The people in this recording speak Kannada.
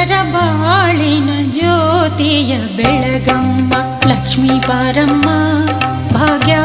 ಸುಂದರ ಬಾಳಿನ ಜ್ಯೋತಿಯ ಬೆಳಗಮ್ಮ ಲಕ್ಷ್ಮೀ ಪಾರಮ್ಮ ಭಾಗ್ಯ